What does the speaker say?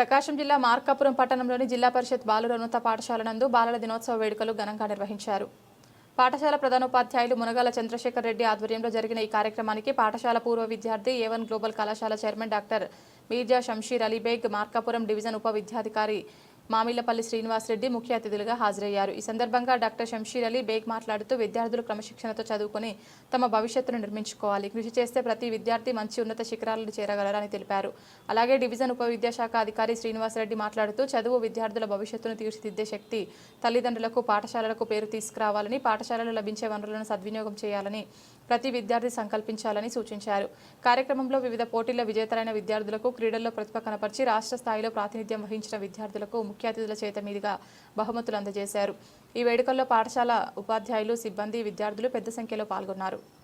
ప్రకాశం జిల్లా మార్కాపురం పట్టణంలోని జిల్లా పరిషత్ బాలుర ఉన్నత పాఠశాల నందు బాలల దినోత్సవ వేడుకలు ఘనంగా నిర్వహించారు. పాఠశాల ప్రధానోపాధ్యాయులు మునగాల చంద్రశేఖర్ రెడ్డి ఆధ్వర్యంలో జరిగిన ఈ కార్యక్రమానికి పాఠశాల పూర్వ విద్యార్థి ఏవన్ గ్లోబల్ కళాశాల chairman doctor Mirza Shamsheer Alibeg Markapuram division ఉప విద్యాధికారి మామిళ్ళపల్లి శ్రీనివాసరెడ్డి ముఖ్య అతిథులుగా హాజరయ్యారు. ఈ సందర్భంగా డాక్టర్ షంషీర్ అలీ బేగ్ మాట్లాడుతూ విద్యార్థులు క్రమశిక్షణతో చదువుకొని తమ భవిష్యత్తును నిర్మించుకోవాలి. కృషి చేస్తే ప్రతి విద్యార్థి మంచి ఉన్నత శిఖరాలను చేరగలరని తెలిపారు. అలాగే డివిజన్ ఉప విద్యాశాఖ అధికారి శ్రీనివాసరెడ్డి మాట్లాడుతూ చదువు విద్యార్థుల భవిష్యత్తును తీర్చిదిద్దే శక్తి తల్లిదండ్రులకు పాఠశాలలకు పేరు తీసుకురావాలని పాఠశాలలో లభించే వనరులను సద్వినియోగం చేయాలని ప్రతి విద్యార్థి సంకల్పించాలని సూచించారు. కార్యక్రమంలో వివిధ పోటీల్లో విజేతలైన విద్యార్థులకు క్రీడల్లో ప్రతిభ కనపరిచి రాష్ట్ర స్థాయిలో ప్రాతినిధ్యం వహించిన విద్యార్థులకు ముఖ్య అతిథుల చేత మీదుగా బహుమతులు అందజేశారు. ఈ వేడుకల్లో పాఠశాల ఉపాధ్యాయులు సిబ్బంది విద్యార్థులు పెద్ద సంఖ్యలో పాల్గొన్నారు.